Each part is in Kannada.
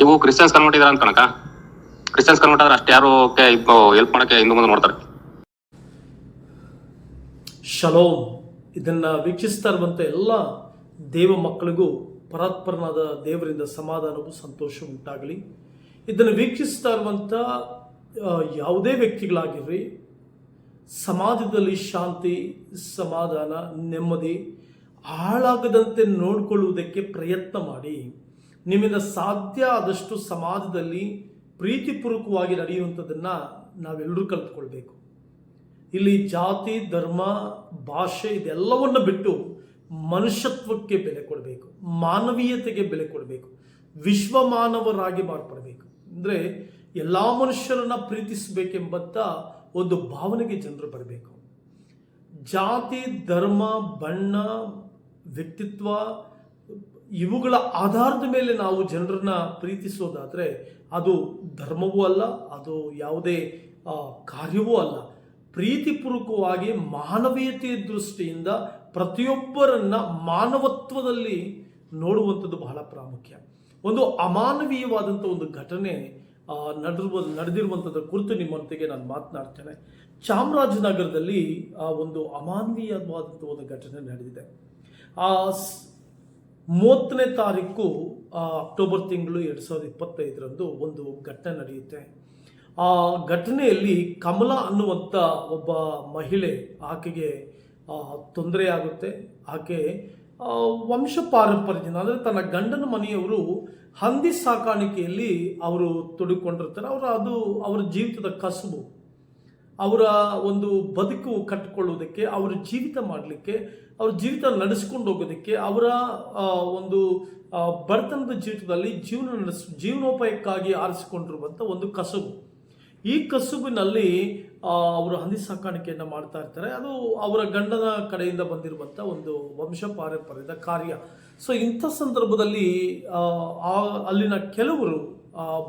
ಇವು ಕ್ರಿಶ್ಚಿಯನ್ಸ್ ಕನ್ವರ್ಟ್ ಇದಾರೆ ಅಂತ ಕಣಕ ಕ್ರಿಶ್ಚಿಯನ್ಸ್ ಕನ್ವರ್ಟ್ ಆದ್ರೆ ಅಷ್ಟು ಯಾರು ಹೆಲ್ಪ್ ಮಾಡಕ್ಕೆ ಹಿಂದೂ ಮುಂದೆ ನೋಡ್ತಾರೆ? ಶಲೋಮ್ ಇದನ್ನು ವೀಕ್ಷಿಸ್ತಾ ಇರುವಂಥ ಎಲ್ಲ ದೇವ ಮಕ್ಕಳಿಗೂ ಪರಾತ್ಪರನಾದ ದೇವರಿಂದ ಸಮಾಧಾನವು ಸಂತೋಷ ಉಂಟಾಗಲಿ. ಇದನ್ನು ವೀಕ್ಷಿಸ್ತಾ ಇರುವಂಥ ಯಾವುದೇ ವ್ಯಕ್ತಿಗಳಾಗಿರ್ರಿ ಸಮಾಜದಲ್ಲಿ ಶಾಂತಿ, ಸಮಾಧಾನ, ನೆಮ್ಮದಿ, ಹಾಳಾಗದಂತೆ ನೋಡಿಕೊಳ್ಳುವುದಕ್ಕೆ ಪ್ರಯತ್ನ ಮಾಡಿ. ನಿಮ್ಮಿಂದ ಸಾಧ್ಯ ಆದಷ್ಟು ಸಮಾಜದಲ್ಲಿ ಪ್ರೀತಿಪೂರ್ವಕವಾಗಿ ನಡೆಯುವಂಥದ್ದನ್ನು ನಾವೆಲ್ಲರೂ ಕಲ್ತ್ಕೊಳ್ಬೇಕು. ಇಲ್ಲಿ ಜಾತಿ, ಧರ್ಮ, ಭಾಷೆ ಇದೆಲ್ಲವನ್ನು ಬಿಟ್ಟು ಮನುಷ್ಯತ್ವಕ್ಕೆ ಬೆಲೆ ಕೊಡಬೇಕು, ಮಾನವೀಯತೆಗೆ ಬೆಲೆ ಕೊಡಬೇಕು ವಿಶ್ವ ಮಾನವರಾಗಿ ಮಾರ್ಪಡಬೇಕು. ಅಂದರೆ ಎಲ್ಲ ಮನುಷ್ಯರನ್ನ ಪ್ರೀತಿಸಬೇಕೆಂಬತ್ತ ಒಂದು ಭಾವನೆಗೆ ಜನರು ಬರಬೇಕು. ಜಾತಿ, ಧರ್ಮ, ಬಣ್ಣ, ವ್ಯಕ್ತಿತ್ವ ಇವುಗಳ ಆಧಾರದ ಮೇಲೆ ನಾವು ಜನರನ್ನ ಪ್ರೀತಿಸೋದಾದರೆ ಅದು ಧರ್ಮವೂ ಅಲ್ಲ, ಅದು ಯಾವುದೇ ಕಾರ್ಯವೂ ಅಲ್ಲ. ಪ್ರೀತಿಪೂರ್ವಕವಾಗಿ ಮಾನವೀಯತೆಯ ದೃಷ್ಟಿಯಿಂದ ಪ್ರತಿಯೊಬ್ಬರನ್ನ ಮಾನವತ್ವದಲ್ಲಿ ನೋಡುವಂಥದ್ದು ಬಹಳ ಪ್ರಾಮುಖ್ಯ. ಒಂದು ಅಮಾನವೀಯವಾದಂಥ ಒಂದು ಘಟನೆ ನಡೆದಿರುವ ನಡೆದಿರುವಂಥದ್ರ ಕುರಿತು ನಿಮ್ಮೊಂದಿಗೆ ನಾನು ಮಾತನಾಡ್ತೇನೆ. ಚಾಮರಾಜನಗರದಲ್ಲಿ, ಆ, ಒಂದು ಅಮಾನವೀಯವಾದಂಥ ಒಂದು ಘಟನೆ ನಡೆದಿದೆ. ಆ ಮೂವತ್ತನೇ ತಾರೀಕು ಅಕ್ಟೋಬರ್ ತಿಂಗಳು ಎರಡು ಸಾವಿರದ ಇಪ್ಪತ್ತೈದರಂದು ಒಂದು ಘಟನೆ ನಡೆಯುತ್ತೆ. ಆ ಘಟನೆಯಲ್ಲಿ ಕಮಲ ಅನ್ನುವಂಥ ಒಬ್ಬ ಮಹಿಳೆ ಆಕೆಗೆ ತೊಂದರೆ ಆಗುತ್ತೆ. ಆಕೆ ವಂಶ ಪಾರಂಪರ್ಯದಿಂದ, ಅಂದರೆ ತನ್ನ ಗಂಡನ ಮನೆಯವರು ಹಂದಿ ಸಾಕಾಣಿಕೆಯಲ್ಲಿ ಅವರು ತೊಡಗಿಕೊಂಡಿರ್ತಾರೆ ಅವರ ಅದು, ಅವರ ಜೀವಿತದ ಕಸುಬು. ಅವರ ಒಂದು ಬದುಕು ಕಟ್ಟಿಕೊಳ್ಳುವುದಕ್ಕೆ, ಅವರ ಜೀವಿತ ಮಾಡಲಿಕ್ಕೆ, ಅವ್ರ ಜೀವಿತ ನಡೆಸ್ಕೊಂಡು ಹೋಗೋದಕ್ಕೆ, ಅವರ ಒಂದು ಬಡತನದ ಜೀವಿತದಲ್ಲಿ ಜೀವನ ನಡೆಸ್, ಜೀವನೋಪಾಯಕ್ಕಾಗಿ ಆರಿಸಿಕೊಂಡಿರುವಂಥ ಒಂದು ಕಸುಬು. ಈ ಕಸುಬಿನಲ್ಲಿ ಅವರು ಹಂದಿ ಸಾಕಾಣಿಕೆಯನ್ನು ಮಾಡ್ತಾ ಇರ್ತಾರೆ. ಅದು ಅವರ ಗಂಡನ ಕಡೆಯಿಂದ ಬಂದಿರುವಂಥ ಒಂದು ವಂಶ ಪಾರಂಪರ್ಯದ ಕಾರ್ಯ. ಸೊ ಇಂಥ ಸಂದರ್ಭದಲ್ಲಿ ಅಲ್ಲಿನ ಕೆಲವರು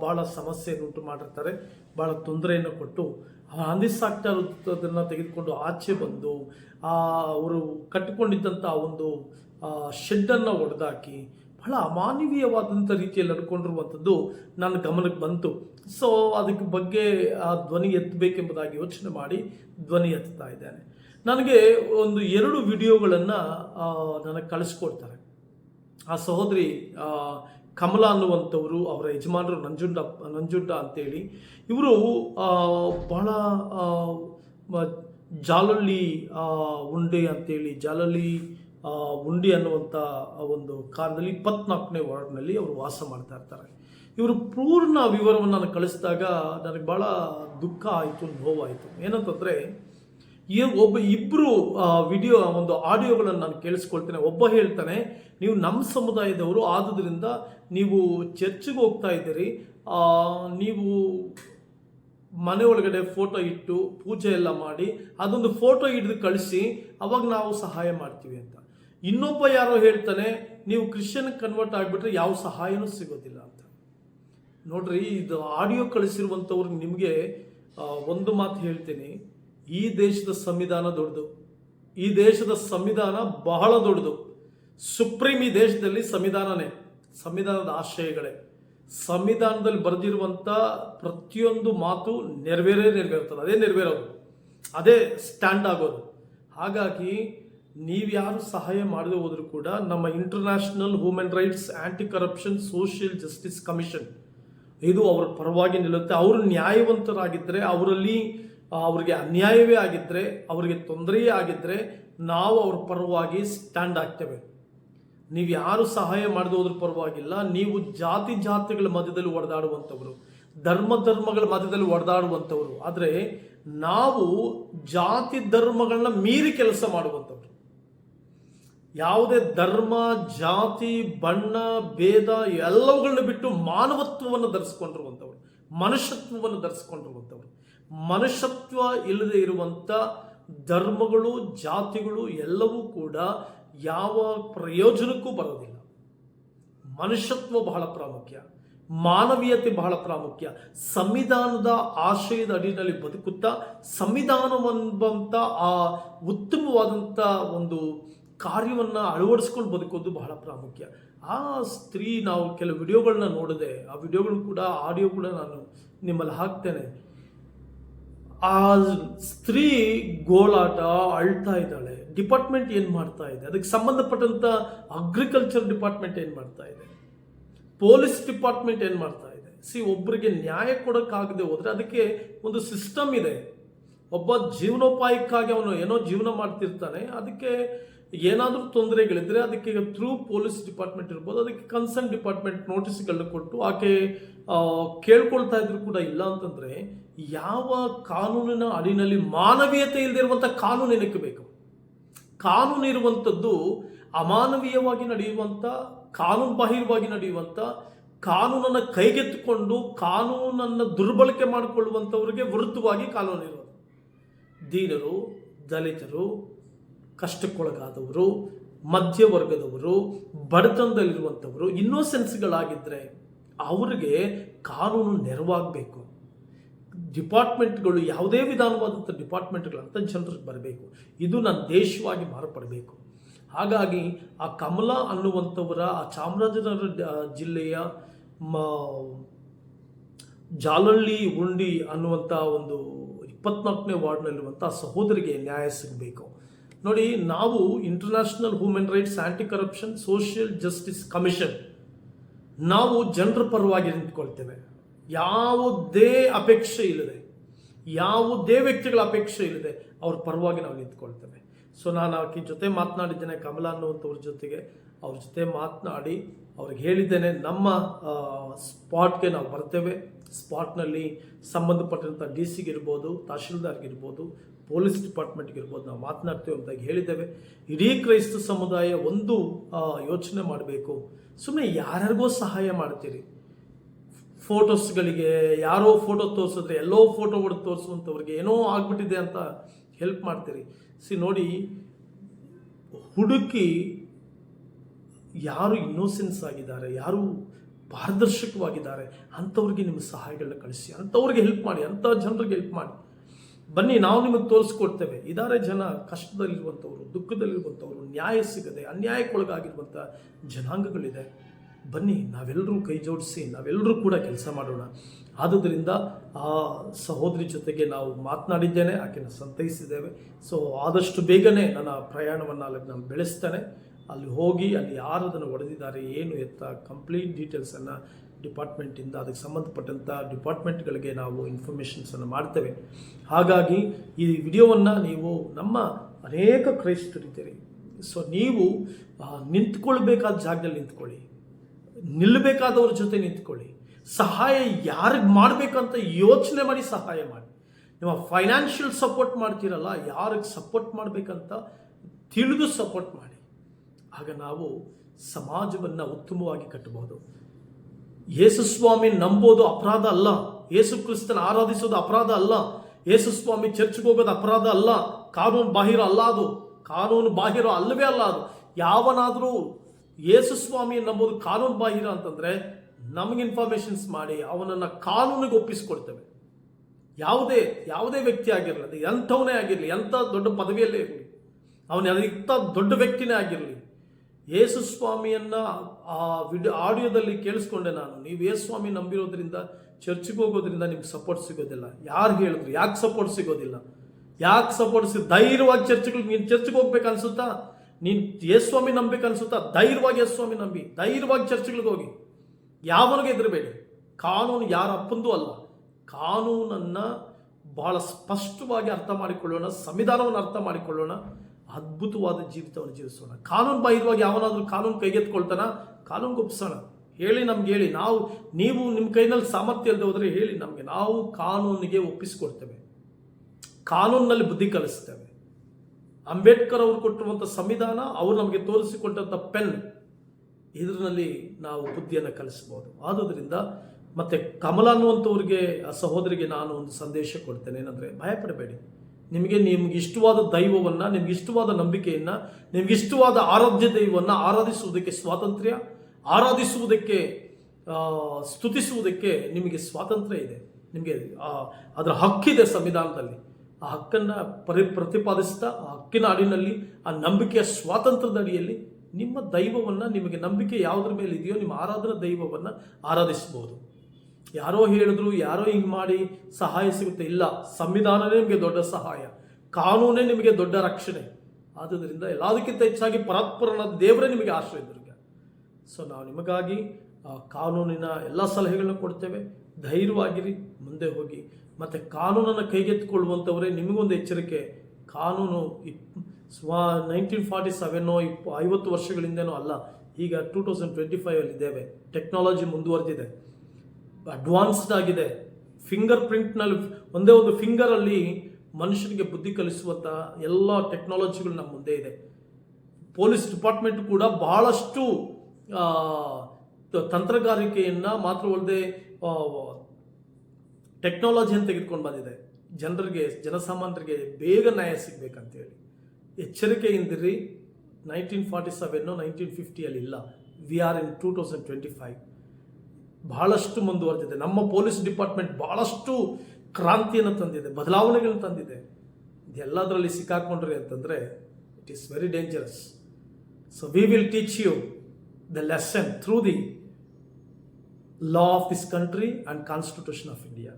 ಭಾಳ ಸಮಸ್ಯೆಯನ್ನು ಉಂಟು ಮಾಡಿರ್ತಾರೆ. ಬಹಳ ತೊಂದರೆಯನ್ನು ಕೊಟ್ಟು ಆ ಹಂದಿ ಸಾಕ್ತಾ ಇರೋದನ್ನು ತೆಗೆದುಕೊಂಡು ಆಚೆ ಬಂದು, ಆ ಅವರು ಕಟ್ಟಿಕೊಂಡಿದ್ದಂಥ ಒಂದು ಶೆಡ್ಡನ್ನು ಒಡೆದಾಕಿ, ಬಹಳ ಅಮಾನವೀಯವಾದಂಥ ರೀತಿಯಲ್ಲಿ ನಡ್ಕೊಂಡಿರುವಂಥದ್ದು ನನ್ನ ಗಮನಕ್ಕೆ ಬಂತು. ಸೊ ಅದಕ್ಕೆ ಬಗ್ಗೆ ಆ ಧ್ವನಿ ಎತ್ತಬೇಕೆಂಬುದಾಗಿ ಯೋಚನೆ ಮಾಡಿ ಧ್ವನಿ ಎತ್ತಾ ಇದ್ದೇನೆ. ನನಗೆ ಒಂದು ಎರಡು ವಿಡಿಯೋಗಳನ್ನು ನನಗೆ ಕಳಿಸ್ಕೊಡ್ತಾರೆ. ಆ ಸಹೋದರಿ ಕಮಲ ಅನ್ನುವಂಥವರು ಅವರ ಯಜಮಾನರು ನಂಜುಂಡ ನಂಜುಂಡ ಅಂತೇಳಿ. ಇವರು ಬಹಳ ಜಾಲಳ್ಳಿ ಉಂಡೆ ಅಂತೇಳಿ, ಜಾಲಳ್ಳಿ ಉಂಡಿ ಅನ್ನುವಂಥ ಒಂದು ಕಾಲದಲ್ಲಿ ಇಪ್ಪತ್ನಾಲ್ಕನೇ ವಾರ್ಡ್ನಲ್ಲಿ ಅವರು ವಾಸ ಮಾಡ್ತಾ ಇರ್ತಾರೆ. ಇವರು ಪೂರ್ಣ ವಿವರವನ್ನು ನಾನು ಕಳಿಸಿದಾಗ ನನಗೆ ಭಾಳ ದುಃಖ ಆಯಿತು, ನೋವಾಯಿತು. ಏನಂತಂದರೆ ಈ ಒಬ್ಬ ಇಬ್ಬರು ವಿಡಿಯೋ ಒಂದು ಆಡಿಯೋಗಳನ್ನು ನಾನು ಕೇಳಿಸ್ಕೊಳ್ತೇನೆ. ಒಬ್ಬ ಹೇಳ್ತಾನೆ, ನೀವು ನಮ್ಮ ಸಮುದಾಯದವರು ಆದುದರಿಂದ ನೀವು ಚರ್ಚ್ಗೆ ಹೋಗ್ತಾ ಇದ್ದೀರಿ. ನೀವು ಮನೆ ಒಳಗಡೆ ಫೋಟೋ ಇಟ್ಟು ಪೂಜೆ ಎಲ್ಲ ಮಾಡಿ, ಅದೊಂದು ಫೋಟೋ ಹಿಡಿದು ಕಳಿಸಿ, ಅವಾಗ ನಾವು ಸಹಾಯ ಮಾಡ್ತೀವಿ ಅಂತ. ಇನ್ನೊಬ್ಬ ಯಾರೋ ಹೇಳ್ತಾನೆ, ನೀವು ಕ್ರಿಶ್ಚಿಯನ್ ಕನ್ವರ್ಟ್ ಆಗಿಬಿಟ್ರೆ ಯಾವ ಸಹಾಯನೂ ಸಿಗೋದಿಲ್ಲ ಅಂತ. ನೋಡ್ರಿ, ಇದು ಆಡಿಯೋ ಕಳಿಸಿರುವಂಥವ್ರಿಗೆ ನಿಮಗೆ ಒಂದು ಮಾತು ಹೇಳ್ತೀನಿ. ಈ ದೇಶದ ಸಂವಿಧಾನ ದೊಡ್ಡದು. ಈ ದೇಶದ ಸಂವಿಧಾನ ಬಹಳ ದೊಡ್ಡದು. ಸುಪ್ರೀಂ ಈ ದೇಶದಲ್ಲಿ ಸಂವಿಧಾನನೇ. ಸಂವಿಧಾನದ ಆಶಯಗಳೇ ಸಂವಿಧಾನದಲ್ಲಿ ಬರೆದಿರುವಂಥ ಪ್ರತಿಯೊಂದು ಮಾತು ನೆರವೇರೇ ನೆರವೇರ್ತದೆ. ಅದೇ ನೆರವೇರೋದು. ಅದೇ ಸ್ಟ್ಯಾಂಡ್ ಆಗೋದು. ಹಾಗಾಗಿ ನೀವು ಯಾರು ಸಹಾಯ ಮಾಡದೆ ಹೋದರೂ ಕೂಡ ನಮ್ಮ international human rights anti corruption social justice commission ಇದು ಅವರ ಪರವಾಗಿ ನಿಲ್ಲುತ್ತೆ. ಅವರು ನ್ಯಾಯವಂತರಾಗಿದ್ದರೆ ಅವರಲ್ಲಿ ಅವರಿಗೆ ಅನ್ಯಾಯವೇ ಆಗಿದ್ದರೆ ಅವರಿಗೆ ತೊಂದರೆಯೇ ಆಗಿದ್ದರೆ ನಾವು ಅವ್ರ ಪರವಾಗಿ ಸ್ಟ್ಯಾಂಡ್ ಆಗ್ತೇವೆ. ನೀವು ಯಾರು ಸಹಾಯ ಮಾಡದೆ ಹೋದ್ರ ಪರವಾಗಿಲ್ಲ, ನೀವು ಜಾತಿ ಜಾತಿಗಳ ಮಧ್ಯದಲ್ಲಿ ಒಡೆದಾಡುವಂಥವ್ರು, ಧರ್ಮ ಧರ್ಮಗಳ ಮಧ್ಯದಲ್ಲಿ ಒಡೆದಾಡುವಂಥವ್ರು. ಆದರೆ ನಾವು ಜಾತಿ ಧರ್ಮಗಳನ್ನ ಮೀರಿ ಕೆಲಸ ಮಾಡುವಂಥವ್ರು. ಯಾವುದೇ ಧರ್ಮ, ಜಾತಿ, ಬಣ್ಣ, ಭೇದ ಎಲ್ಲವುಗಳನ್ನ ಬಿಟ್ಟು ಮಾನವತ್ವವನ್ನು ಧರಿಸ್ಕೊಂಡಿರುವಂಥವ್ರು, ಮನುಷ್ಯತ್ವವನ್ನು ಧರಿಸ್ಕೊಂಡಿರುವಂಥವ್ರು. ಮನುಷ್ಯತ್ವ ಇಲ್ಲದೆ ಇರುವಂಥ ಧರ್ಮಗಳು, ಜಾತಿಗಳು ಎಲ್ಲವೂ ಕೂಡ ಯಾವ ಪ್ರಯೋಜನಕ್ಕೂ ಬರೋದಿಲ್ಲ. ಮನುಷ್ಯತ್ವ ಬಹಳ ಪ್ರಾಮುಖ್ಯ, ಮಾನವೀಯತೆ ಬಹಳ ಪ್ರಾಮುಖ್ಯ. ಸಂವಿಧಾನದ ಆಶಯದ ಅಡಿನಲ್ಲಿ ಬದುಕುತ್ತಾ ಸಂವಿಧಾನವೆಂಬಂಥ ಆ ಉತ್ತಮವಾದಂಥ ಒಂದು ಕಾರ್ಯವನ್ನು ಅಳವಡಿಸ್ಕೊಂಡು ಬದುಕೋದು ಬಹಳ ಪ್ರಾಮುಖ್ಯ. ಆ ಸ್ತ್ರೀ ನಾವು ಕೆಲವು ವಿಡಿಯೋಗಳನ್ನ ನೋಡಿದೆ. ಆ ವಿಡಿಯೋಗಳು ಕೂಡ, ಆಡಿಯೋ ಕೂಡ ನಾನು ನಿಮ್ಮಲ್ಲಿ ಹಾಕ್ತೇನೆ. ಆ ಸ್ತ್ರೀ ಗೋಳಾಟ ಅಳ್ತಾ ಇದ್ದಾಳೆ. ಡಿಪಾರ್ಟ್ಮೆಂಟ್ ಏನು ಮಾಡ್ತಾ ಇದೆ? ಅದಕ್ಕೆ ಸಂಬಂಧಪಟ್ಟಂತ ಅಗ್ರಿಕಲ್ಚರ್ ಡಿಪಾರ್ಟ್ಮೆಂಟ್ ಏನು ಮಾಡ್ತಾ ಇದೆ? ಪೊಲೀಸ್ ಡಿಪಾರ್ಟ್ಮೆಂಟ್ ಏನು ಮಾಡ್ತಾ ಇದೆ? ಸಿ ಒಬ್ಬರಿಗೆ ನ್ಯಾಯ ಕೊಡೋಕ್ಕಾಗದೆ ಹೋದರೆ ಅದಕ್ಕೆ ಒಂದು ಸಿಸ್ಟಮ್ ಇದೆ. ಒಬ್ಬ ಜೀವನೋಪಾಯಕ್ಕಾಗಿ ಅವನು ಏನೋ ಜೀವನ ಮಾಡ್ತಿರ್ತಾನೆ. ಅದಕ್ಕೆ ಏನಾದರೂ ತೊಂದರೆಗಳಿದ್ದರೆ ಅದಕ್ಕೆ ಥ್ರೂ ಪೊಲೀಸ್ ಡಿಪಾರ್ಟ್ಮೆಂಟ್ ಇರ್ಬೋದು, ಅದಕ್ಕೆ ಕನ್ಸರ್ನ್ ಡಿಪಾರ್ಟ್ಮೆಂಟ್ ನೋಟಿಸ್ಗಳನ್ನ ಕೊಟ್ಟು ಆಕೆ ಕೇಳ್ಕೊಳ್ತಾ ಇದ್ರು ಕೂಡ ಇಲ್ಲ ಅಂತಂದ್ರೆ ಯಾವ ಕಾನೂನಿನ ಅಡಿನಲ್ಲಿ ಮಾನವೀಯತೆ ಇಲ್ಲದಿರುವಂಥ ಕಾನೂನು ಏನಕ್ಕೆ ಬೇಕು? ಕಾನೂನು ಇರುವಂಥದ್ದು ಅಮಾನವೀಯವಾಗಿ ನಡೆಯುವಂಥ ಕಾನೂನು ಬಾಹಿರವಾಗಿ ನಡೆಯುವಂಥ ಕಾನೂನನ್ನು ಕೈಗೆತ್ತಿಕೊಂಡು ಕಾನೂನನ್ನು ದುರ್ಬಳಕೆ ಮಾಡಿಕೊಳ್ಳುವಂಥವ್ರಿಗೆ ವಿರುದ್ಧವಾಗಿ ಕಾನೂನು ಇರೋದು. ದೀನರು, ದಲಿತರು ಕಷ್ಟಕ್ಕೊಳಗಾದವರು, ಮಧ್ಯವರ್ಗದವರು, ಬಡತನದಲ್ಲಿರುವಂಥವರು ಇನ್ನೋಸೆನ್ಸ್ಗಳಾಗಿದ್ದರೆ ಅವರಿಗೆ ಕಾನೂನು ನೆರವಾಗಬೇಕು. ಡಿಪಾರ್ಟ್ಮೆಂಟ್ಗಳು ಯಾವುದೇ ವಿಧಾನವಾದಂಥ ಡಿಪಾರ್ಟ್ಮೆಂಟ್ಗಳು ಅಂತ ಜನರಿಗೆ ಬರಬೇಕು. ಇದು ನನ್ನ ದೇಶವಾಗಿ ಮಾರ್ಪಡಬೇಕು. ಹಾಗಾಗಿ ಆ ಕಮಲ ಅನ್ನುವಂಥವರ, ಆ ಚಾಮರಾಜನಗರ ಜಿಲ್ಲೆಯ ಮ, ಜಾಲಳ್ಳಿ ಉಂಡಿ ಅನ್ನುವಂಥ ಒಂದು ಇಪ್ಪತ್ನಾಲ್ಕನೇ ವಾರ್ಡ್ನಲ್ಲಿರುವಂಥ ಸಹೋದರಿಗೆ ನ್ಯಾಯ ಸಿಗಬೇಕು. ನೋಡಿ, ನಾವು international human rights anti corruption social justice commission ನಾವು ಜನರ ಪರವಾಗಿ ನಿಂತ್ಕೊಳ್ತೇವೆ. ಯಾವುದೇ ಅಪೇಕ್ಷೆ ಇಲ್ಲದೆ, ಯಾವುದೇ ವ್ಯಕ್ತಿಗಳ ಅಪೇಕ್ಷೆ ಇಲ್ಲದೆ ಅವ್ರ ಪರವಾಗಿ ನಾವು ನಿಂತ್ಕೊಳ್ತೇವೆ. ಸೊ ನಾನು ಆಕೆ ಜೊತೆ ಮಾತನಾಡಿದ್ದೇನೆ, ಕಮಲ ಅನ್ನುವಂಥವ್ರ ಜೊತೆಗೆ. ಅವ್ರ ಜೊತೆ ಮಾತನಾಡಿ, ಅವ್ರಿಗೆ ಹೇಳಿದ್ದೇನೆ, ನಮ್ಮ ಸ್ಪಾಟ್ಗೆ ನಾವು ಬರ್ತೇವೆ. ಸ್ಪಾಟ್ನಲ್ಲಿ ಸಂಬಂಧಪಟ್ಟಂಥ ಡಿ ಸಿಗಿರ್ಬೋದು ತಹಶೀಲ್ದಾರ್ಗಿರ್ಬೋದು ಪೊಲೀಸ್ ಡಿಪಾರ್ಟ್ಮೆಂಟ್ಗಿರ್ಬೋದು ನಾವು ಮಾತನಾಡ್ತೇವೆ ಅಂತ ಹೇಳಿದ್ದೇವೆ. ಇಡೀ ಕ್ರೈಸ್ತ ಸಮುದಾಯ ಒಂದು ಯೋಚನೆ ಮಾಡಬೇಕು. ಸುಮ್ಮನೆ ಯಾರ್ಯಾರಿಗೋ ಸಹಾಯ ಮಾಡ್ತೀರಿ. ಫೋಟೋಸ್ಗಳಿಗೆ, ಯಾರೋ ಫೋಟೋ ತೋರಿಸಿದ್ರೆ, ಎಲ್ಲೋ ಫೋಟೋ ಹೊಡೆದು ತೋರಿಸುವಂಥವ್ರಿಗೆ ಏನೋ ಆಗ್ಬಿಟ್ಟಿದೆ ಅಂತ ಹೆಲ್ಪ್ ಮಾಡ್ತೀರಿ. ಸಿ, ನೋಡಿ, ಹುಡುಕಿ ಯಾರು ಇನ್ನೋಸೆನ್ಸ್ ಆಗಿದ್ದಾರೆ, ಯಾರು ಪಾರದರ್ಶಕವಾಗಿದ್ದಾರೆ, ಅಂಥವ್ರಿಗೆ ನಿಮ್ಮ ಸಹಾಯಗಳನ್ನ ಕಳಿಸಿ, ಅಂಥವ್ರಿಗೆ ಹೆಲ್ಪ್ ಮಾಡಿ, ಅಂಥ ಜನರಿಗೆ ಹೆಲ್ಪ್ ಮಾಡಿ. ಬನ್ನಿ, ನಾವು ನಿಮಗೆ ತೋರಿಸ್ಕೊಡ್ತೇವೆ. ಇದಾರೆ ಜನ ಕಷ್ಟದಲ್ಲಿರುವಂಥವ್ರು, ದುಃಖದಲ್ಲಿರುವಂಥವ್ರು, ನ್ಯಾಯ ಸಿಗದೆ, ಅನ್ಯಾಯಕ್ಕೊಳಗಾಗಿರುವಂಥ ಜನಾಂಗಗಳಿದೆ. ಬನ್ನಿ, ನಾವೆಲ್ಲರೂ ಕೈ ಜೋಡಿಸಿ, ನಾವೆಲ್ಲರೂ ಕೂಡ ಕೆಲಸ ಮಾಡೋಣ. ಆದುದರಿಂದ ಆ ಸಹೋದರಿ ಜೊತೆಗೆ ನಾವು ಮಾತನಾಡಿದ್ದೇನೆ, ಆಕೆನ ಸಂತೈಸಿದ್ದೇವೆ. ಸೊ ಆದಷ್ಟು ಬೇಗನೆ ನನ್ನ ಪ್ರಯಾಣವನ್ನು ಅಲ್ಲಿ ನಾನು ಬೆಳೆಸ್ತೇನೆ. ಅಲ್ಲಿ ಹೋಗಿ, ಅಲ್ಲಿ ಯಾರು ಅದನ್ನು ಒಡೆದಿದ್ದಾರೆ ಏನು ಎತ್ತ ಕಂಪ್ಲೀಟ್ ಡೀಟೇಲ್ಸನ್ನು ಡಿಪಾರ್ಟ್ಮೆಂಟಿಂದ, ಅದಕ್ಕೆ ಸಂಬಂಧಪಟ್ಟಂಥ ಡಿಪಾರ್ಟ್ಮೆಂಟ್ಗಳಿಗೆ ನಾವು ಇನ್ಫಾರ್ಮೇಷನ್ಸನ್ನು ಮಾಡ್ತೇವೆ. ಹಾಗಾಗಿ ಈ ವಿಡಿಯೋವನ್ನು ನೀವು ನಮ್ಮ ಅನೇಕ ಕ್ರೈಸ್ತರಿದ್ದೀರಿ. ಸೊ ನೀವು ನಿಂತ್ಕೊಳ್ಬೇಕಾದ ಜಾಗದಲ್ಲಿ ನಿಂತ್ಕೊಳ್ಳಿ. ನಿಲ್ಲಬೇಕಾದವ್ರ ಜೊತೆ ನಿಂತ್ಕೊಳ್ಳಿ. ಸಹಾಯ ಯಾರಿಗೆ ಮಾಡಬೇಕಂತ ಯೋಚನೆ ಮಾಡಿ ಸಹಾಯ ಮಾಡಿ. ನಿಮ್ಮ ಫೈನಾನ್ಷಿಯಲ್ ಸಪೋರ್ಟ್ ಮಾಡ್ತೀರಲ್ಲ, ಯಾರಿಗೆ ಸಪೋರ್ಟ್ ಮಾಡಬೇಕಂತ ತಿಳಿದು ಸಪೋರ್ಟ್ ಮಾಡಿ. ಆಗ ನಾವು ಸಮಾಜವನ್ನು ಉತ್ತಮವಾಗಿ ಕಟ್ಟಬಹುದು. ಯೇಸು ಸ್ವಾಮಿ ನಂಬೋದು ಅಪರಾಧ ಅಲ್ಲ. ಯೇಸು ಕ್ರಿಸ್ತನ ಆರಾಧಿಸೋದು ಅಪರಾಧ ಅಲ್ಲ. ಯೇಸುಸ್ವಾಮಿ ಚರ್ಚ್ಗೆ ಹೋಗೋದು ಅಪರಾಧ ಅಲ್ಲ. ಕಾನೂನು ಬಾಹಿರ ಅಲ್ಲ ಅದು. ಕಾನೂನು ಬಾಹಿರ ಅಲ್ಲವೇ ಅಲ್ಲ ಅದು. ಯಾವನಾದರೂ ಯೇಸುಸ್ವಾಮಿ ನಂಬೋದು ಕಾನೂನು ಬಾಹಿರ ಅಂತಂದ್ರೆ ನಮಗೆ ಇನ್ಫಾರ್ಮೇಶನ್ಸ್ ಮಾಡಿ ಅವನನ್ನು ಕಾನೂನಿಗೆ ಒಪ್ಪಿಸಿಕೊಡ್ತೇವೆ. ಯಾವುದೇ ಯಾವುದೇ ವ್ಯಕ್ತಿ ಆಗಿರಲಿ, ಅದು ಎಂಥವನೇ ಆಗಿರಲಿ, ಎಂಥ ದೊಡ್ಡ ಪದವಿಯಲ್ಲೇ ಇರಲಿ, ಅವನ ಎಂಥ ದೊಡ್ಡ ವ್ಯಕ್ತಿನೇ ಆಗಿರಲಿ ಯೇಸು ಸ್ವಾಮಿಯನ್ನ ಆ ವಿಡಿಯೋ ಆಡಿಯೋದಲ್ಲಿ ಕೇಳಿಸ್ಕೊಂಡೆ ನಾನು. ನೀವು ಯೇಸು ಸ್ವಾಮಿ ನಂಬಿರೋದ್ರಿಂದ, ಚರ್ಚ್ಗೆ ಹೋಗೋದ್ರಿಂದ ನಿಮ್ಗೆ ಸಪೋರ್ಟ್ ಸಿಗೋದಿಲ್ಲ. ಯಾರು ಹೇಳಿದ್ರು? ಯಾಕೆ ಸಪೋರ್ಟ್ ಸಿಗೋದಿಲ್ಲ? ಯಾಕೆ ಸಪೋರ್ಟ್ ಸಿ, ಧೈರ್ಯವಾಗಿ ಚರ್ಚ್ಗಳು ನೀನು ಚರ್ಚ್ಗೆ ಹೋಗ್ಬೇಕು ಅನ್ಸುತ್ತಾ? ನೀನು ಯೇಸು ಸ್ವಾಮಿ ನಂಬೇಕು ಅನ್ಸುತ್ತಾ? ಧೈರ್ಯವಾಗಿ ಯೇಸು ಸ್ವಾಮಿ ನಂಬಿ. ಧೈರ್ಯವಾಗಿ ಚರ್ಚ್ಗಳಿಗೆ ಹೋಗಿ. ಯಾವನಿಗೆ ಹೆದರಬೇಡಿ. ಕಾನೂನು ಯಾರ ಅಪ್ಪಂದೂ ಅಲ್ಲ. ಕಾನೂನನ್ನು ಬಹಳ ಸ್ಪಷ್ಟವಾಗಿ ಅರ್ಥ ಮಾಡಿಕೊಳ್ಳೋಣ, ಸಂವಿಧಾನವನ್ನು ಅರ್ಥ ಮಾಡಿಕೊಳ್ಳೋಣ. ಅದ್ಭುತವಾದ ಜೀವಿತವನ್ನು ಜೀವಿಸೋಣ. ಕಾನೂನು ಬಾಹಿರವಾಗಿ ಯಾವನಾದರೂ ಕಾನೂನು ಕೈಗೆತ್ಕೊಳ್ತಾನ ಕಾನೂನು ಒಪ್ಸೋಣ ಹೇಳಿ, ನಮ್ಗೆ ಹೇಳಿ. ನಾವು, ನೀವು ನಿಮ್ಮ ಕೈನಲ್ಲಿ ಸಾಮರ್ಥ್ಯ ಇಲ್ಲದೆ ಹೋದರೆ ಹೇಳಿ ನಮಗೆ. ನಾವು ಕಾನೂನಿಗೆ ಒಪ್ಪಿಸಿಕೊಡ್ತೇವೆ. ಕಾನೂನಿನಲ್ಲಿ ಬುದ್ಧಿ ಕಲಿಸ್ತೇವೆ. ಅಂಬೇಡ್ಕರ್ ಅವರು ಕೊಟ್ಟಿರುವಂಥ ಸಂವಿಧಾನ, ಅವರು ನಮಗೆ ತೋರಿಸಿಕೊಟ್ಟಂಥ ಪೆನ್. ಇದರಲ್ಲಿ ನಾವು ಬುದ್ಧಿಯನ್ನು ಕಲಿಸ್ಬೋದು ಆದುದರಿಂದ ಮತ್ತೆ ಕಮಲ ಅನ್ನುವಂಥವ್ರಿಗೆ ಆ ಸಹೋದರಿಗೆ ನಾನು ಒಂದು ಸಂದೇಶ ಕೊಡ್ತೇನೆ. ಏನಂದರೆ, ಭಯಪಡಬೇಡಿ. ನಿಮಗೆ ನಿಮ್ಗೆ ಇಷ್ಟವಾದ ದೈವವನ್ನು ನಿಮ್ಗೆ ಇಷ್ಟವಾದ ನಂಬಿಕೆಯನ್ನು ನಿಮ್ಗೆ ಇಷ್ಟವಾದ ಆರಾಧ್ಯ ದೈವವನ್ನು ಆರಾಧಿಸುವುದಕ್ಕೆ ಸ್ವಾತಂತ್ರ್ಯ, ಆರಾಧಿಸುವುದಕ್ಕೆ ಸ್ತುತಿಸುವುದಕ್ಕೆ ನಿಮಗೆ ಸ್ವಾತಂತ್ರ್ಯ ಇದೆ. ನಿಮಗೆ ಅದರ ಹಕ್ಕಿದೆ ಸಂವಿಧಾನದಲ್ಲಿ. ಆ ಹಕ್ಕನ್ನು ಪರಿ ಪ್ರತಿಪಾದಿಸ್ತಾ ಆ ಹಕ್ಕಿನ ಅಡಿನಲ್ಲಿ, ಆ ನಂಬಿಕೆಯ ಸ್ವಾತಂತ್ರ್ಯದ ಅಡಿಯಲ್ಲಿ ನಿಮ್ಮ ದೈವವನ್ನು, ನಿಮಗೆ ನಂಬಿಕೆ ಯಾವುದ್ರ ಮೇಲೆ ಇದೆಯೋ ನಿಮ್ಮ ಆರಾಧನಾ ದೈವವನ್ನು ಆರಾಧಿಸ್ಬೋದು ಯಾರೋ ಹೇಳಿದ್ರು, ಯಾರೋ ಹಿಂಗೆ ಮಾಡಿ ಸಹಾಯ ಸಿಗುತ್ತೆ. ಇಲ್ಲ, ಸಂವಿಧಾನನೇ ನಿಮಗೆ ದೊಡ್ಡ ಸಹಾಯ. ಕಾನೂನೇ ನಿಮಗೆ ದೊಡ್ಡ ರಕ್ಷಣೆ. ಆದುದರಿಂದ ಎಲ್ಲದಕ್ಕಿಂತ ಹೆಚ್ಚಾಗಿ ಪರಾತ್ಪರನ ದೇವರೇ ನಿಮಗೆ ಆಶ್ರಯ ದುರ್ಗ ಸೊ ನಾವು ನಿಮಗಾಗಿ ಕಾನೂನಿನ ಎಲ್ಲ ಸಲಹೆಗಳನ್ನ ಕೊಡ್ತೇವೆ. ಧೈರ್ಯವಾಗಿರಿ, ಮುಂದೆ ಹೋಗಿ. ಮತ್ತು ಕಾನೂನನ್ನು ಕೈಗೆತ್ತಿಕೊಳ್ಳುವಂಥವರೇ ನಿಮಗೊಂದು ಎಚ್ಚರಿಕೆ. ಕಾನೂನು ಇಪ್, ಸ್ವಾ, ನೈನ್ಟೀನ್ ಫಾರ್ಟಿ ಸೆವೆನ್ನೋ ಇಪ್ಪ ಐವತ್ತು ವರ್ಷಗಳಿಂದನೋ ಅಲ್ಲ. ಈಗ ಟೂ ತೌಸಂಡ್ ಟ್ವೆಂಟಿ ಫೈವಲ್ಲಿ ಇದ್ದೇವೆ ಟೆಕ್ನಾಲಜಿ ಮುಂದುವರೆದಿದೆ. ಅಡ್ವಾನ್ಸ್ಡ್ ಆಗಿದೆ ಫಿಂಗರ್ ಪ್ರಿಂಟ್ನಲ್ಲಿ ಒಂದೇ ಒಂದು ಫಿಂಗರಲ್ಲಿ ಮನುಷ್ಯನಿಗೆ ಬುದ್ಧಿ ಕಲಿಸುವಂಥ ಎಲ್ಲ ಟೆಕ್ನಾಲಜಿಗಳು ನಮ್ಮ ಮುಂದೆ ಇದೆ. ಪೊಲೀಸ್ ಡಿಪಾರ್ಟ್ಮೆಂಟ್ ಕೂಡ ಬಹಳಷ್ಟು ತಂತ್ರಗಾರಿಕೆಯನ್ನು ಮಾತ್ರವಲ್ಲದೆ ಟೆಕ್ನಾಲಜಿಯನ್ನು ತೆಗೆದುಕೊಂಡು ಬಂದಿದೆ. ಜನರಿಗೆ, ಜನಸಾಮಾನ್ಯರಿಗೆ ಬೇಗ ನ್ಯಾಯ ಸಿಗಬೇಕಂತೇಳಿ ಎಚ್ಚರಿಕೆಯಿಂದಿರಿ. ನೈನ್ಟೀನ್ ಫಾರ್ಟಿ ಸೆವೆನ್ನು ನೈನ್ಟೀನ್ ಫಿಫ್ಟಿಯಲ್ಲಿ ಇಲ್ಲ. We are in two thousand twenty five ಬಹಳಷ್ಟು ಮುಂದುವರೆದಿದೆ. ನಮ್ಮ ಪೊಲೀಸ್ ಡಿಪಾರ್ಟ್ಮೆಂಟ್ ಬಹಳಷ್ಟು ಕ್ರಾಂತಿಯನ್ನು ತಂದಿದೆ, ಬದಲಾವಣೆಗಳನ್ನು ತಂದಿದೆ. ಇದೆಲ್ಲದರಲ್ಲಿ ಸಿಕ್ಕಾಕೊಂಡ್ರಿ ಅಂತಂದರೆ it is very dangerous so we will teach you the lesson through the law of this country and constitution of India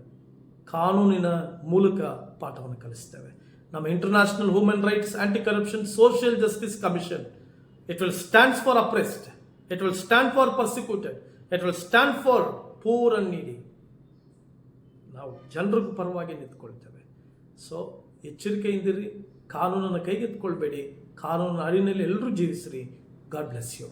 ಕಾನೂನಿನ ಮೂಲಕ ಪಾಠವನ್ನು ಕಲಿಸ್ತೇವೆ. ನಮ್ಮ international human rights anti corruption social justice commission it will stands for oppressed it will stand for persecuted it will stand for poor and needy ನಾವು ಜನರಿಗೂ ಪರವಾಗಿ ನಿಂತ್ಕೊಳ್ತೇವೆ. ಸೊ ಎಚ್ಚರಿಕೆಯಿಂದಿರಿ, ಕಾನೂನನ್ನು ಕೈಗೆತ್ಕೊಳ್ಬೇಡಿ ಕಾನೂನಿನ ಅರಿನಲ್ಲಿ ಎಲ್ಲರೂ ಜೀವಿಸ್ರಿ. God bless you